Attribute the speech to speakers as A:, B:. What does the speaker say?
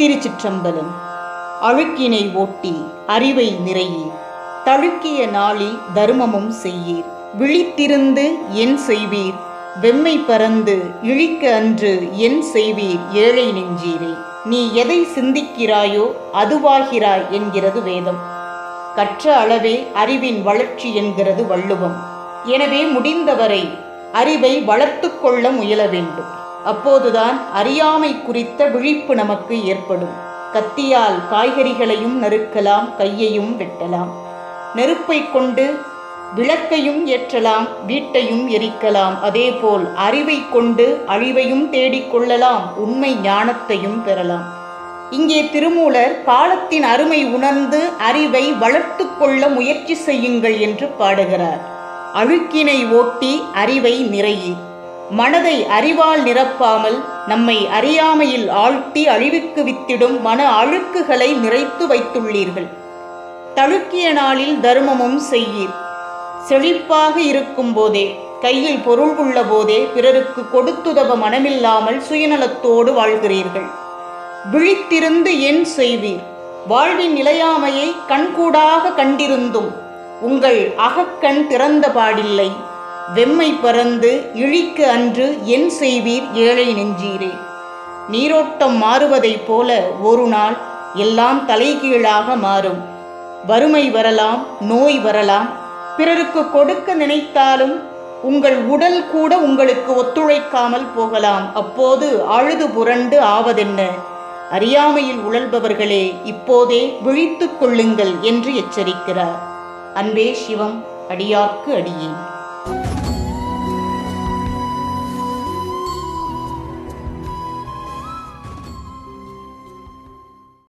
A: திருச்சிற்றம்பலம். அழுக்கினை ஓட்டி அறிவை நிறையீர். தழுக்கிய நாளில் தருமமும் செய்யீர். விழித்திருந்து என் செய்வீர். வெம்மை பறந்து இழிக்க அன்று என் செய்வீர் ஏழை நெஞ்சீரே. நீ எதை சிந்திக்கிறாயோ அதுவாகிறாய் என்கிறது வேதம். கற்ற அளவே அறிவின் வளர்ச்சி என்கிறது வள்ளுவம். எனவே முடிந்தவரை அறிவை வளர்த்து கொள்ள முயல வேண்டும். அப்போதுதான் அறியாமை குறித்த விழிப்பு நமக்கு ஏற்படும். கத்தியால் காய்கறிகளையும் நறுக்கலாம் கையையும் வெட்டலாம். நெருப்பை கொண்டு விளக்கையும் ஏற்றலாம் வீட்டையும் எரிக்கலாம். அதேபோல் அறிவை கொண்டு அழிவையும் தேடிக்கொள்ளலாம் உண்மை ஞானத்தையும் பெறலாம். இங்கே திருமூலர் காலத்தின் அருமை உணர்ந்து அறிவை வளர்த்து கொள்ள முயற்சி செய்யுங்கள் என்று பாடுகிறார். அழுக்கினை ஓட்டி அறிவை நிறையி மனதை அறிவால் நிரப்பாமல் நம்மை அறியாமையில் ஆழ்த்தி அழிவுக்கு வித்திடும் மன அழுக்குகளை நிறைத்து வைத்துள்ளீர்கள். தழுக்கிய நாளில் தருமமும் செய்யீர். செழிப்பாக இருக்கும் போதே கையில் பொருள் உள்ள போதே பிறருக்கு கொடுத்துதவ மனமில்லாமல் சுயநலத்தோடு வாழ்கிறீர்கள். விழித்திருந்து என் செய்வீர். வாழ்வின் நிலையாமையை கண்கூடாக கண்டிருந்தும் உங்கள் அகக்கண் திறந்த பாடில்லை. வெம்மை பறந்து இழிக்கு அன்று என் செய்வீர் ஏழை நெஞ்சீரே. நீரோட்டம் மாறுவதைப் போல ஒரு நாள் எல்லாம் தலைகீழாக மாறும். வறுமை வரலாம் நோய் வரலாம். பிறருக்கு கொடுக்க நினைத்தாலும் உங்கள் உடல் கூட உங்களுக்கு ஒத்துழைக்காமல் போகலாம். அப்போது அழுது புரண்டு ஆவதென்ன? அறியாமையில் உழல்பவர்களே இப்போதே விழித்துக் கொள்ளுங்கள் என்று எச்சரிக்கிறார். அன்பே சிவம் அடியார்க்கு அடியேன். out.